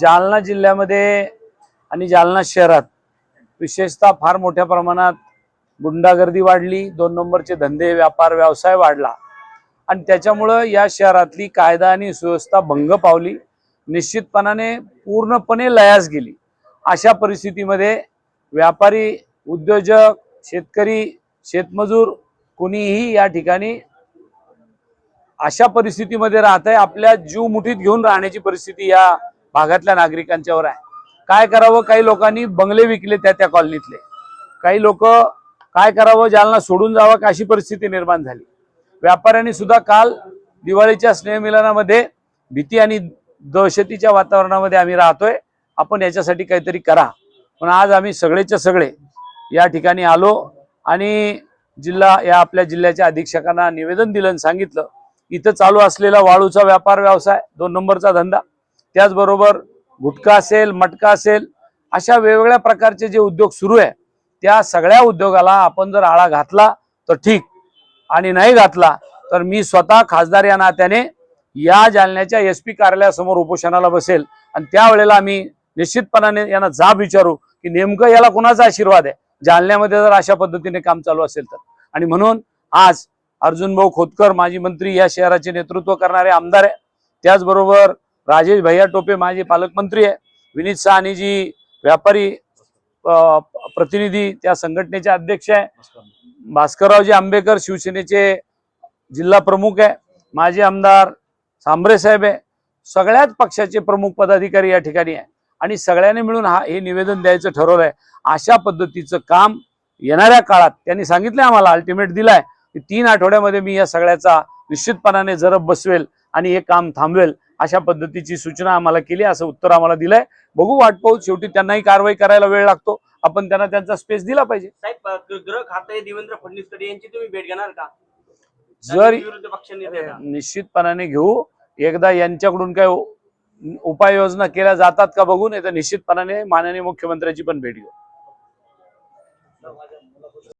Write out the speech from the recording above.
जालना जिल्ह्यामध्ये आणि जालना शहरात विशेषतः फार मोठ्या प्रमाणात गुंडागर्दी वाढली. दोन नंबरचे धंदे व्यापार व्यवसाय वाढला. आणि त्याच्यामुळं या शहरातली कायदा आणि सुव्यवस्था भंग पावली. निश्चितपणाने पूर्णपणे लयास गेली. अशा परिस्थितीमध्ये व्यापारी उद्योजक शेतकरी शेतमजूर कुणीही या ठिकाणी अशा परिस्थितीमध्ये राहत आहे आपल्या जीव मुठीत घेऊन राहण्याची परिस्थिती या भागातल्या नागरिकांच्यावर आहे. काय करावं? काही लोकांनी बंगले विकले त्या त्या कॉलनीतले. काही लोक काय करावं? जालना सोडून जावं का अशी परिस्थिती निर्माण झाली. व्यापाऱ्यांनी सुद्धा काल दिवाळीच्या स्नेहमिलनामध्ये भीती आणि दहशतीच्या वातावरणामध्ये आम्ही राहतोय. आपण याच्यासाठी काहीतरी करा. पण आज आम्ही सगळेच्या सगळे या ठिकाणी आलो आणि जिल्हा या आपल्या जिल्ह्याच्या अधीक्षकांना निवेदन दिलं सांगितलं इथं चालू असलेला वाळूचा व्यापार व्यवसाय दोन नंबरचा धंदा. त्याचबरोबर गुटखा असेल मटका असेल अशा वेगवेगळ्या प्रकारचे जे उद्योग सुरू आहे त्या सगळ्या उद्योगाला आपण जर आळा घातला तर ठीक. आणि नाही घातला तर मी स्वतः खासदार या नात्याने या जालन्याच्या एस पी कार्यालयासमोर उपोषणाला बसेल. आणि त्यावेळेला आम्ही निश्चितपणाने यांना जाब विचारू की नेमकं याला कोणाचा आशीर्वाद आहे? जालन्यामध्ये जर अशा पद्धतीने काम चालू असेल तर. आणि म्हणून आज अर्जुन भाऊ खोतकर माजी मंत्री या शहराचे नेतृत्व करणारे आमदार आहे. त्याचबरोबर राजेश भैया टोपे माजी पालकमंत्री आहे. विनीत साहनी जी व्यापारी प्रतिनिधी त्या संघटनेचे अध्यक्ष आहे. भास्कररावजी आंबेकर शिवसेनेचे जिल्हा प्रमुख आहे. माजी आमदार सांबरे साहेब आहे. सगळ्याच पक्षाचे प्रमुख पदाधिकारी या ठिकाणी आहे. आणि सगळ्यांनी मिळून हा हे निवेदन द्यायचं ठरवलं आहे अशा पद्धतीचं काम येणाऱ्या काळात त्यांनी सांगितलंय आम्हाला अल्टिमेट दिलाय. की तीन आठवड्यामध्ये मी या सगळ्याचा निश्चितपणाने जरब बसवेल आणि हे काम थांबवेल अशा पद्धतीची सूचना आम्हाला केली असं उत्तर आम्हाला दिलंय. बघू वाट पाहू शेवटी त्यांनाही कारवाई करायला वेळ लागतो. आपण त्यांना त्यांचा स्पेस दिला पाहिजे. साहेब गृह खाते देवेंद्र फडणवीस यांची तुम्ही भेट घेणार का? जर? निश्चितपणाने घेऊ. एकदा यांच्याकडून काय उपाययोजना केल्या जातात का बघू नाही तर निश्चितपणाने माननीय मुख्यमंत्र्याची पण भेट घेऊ.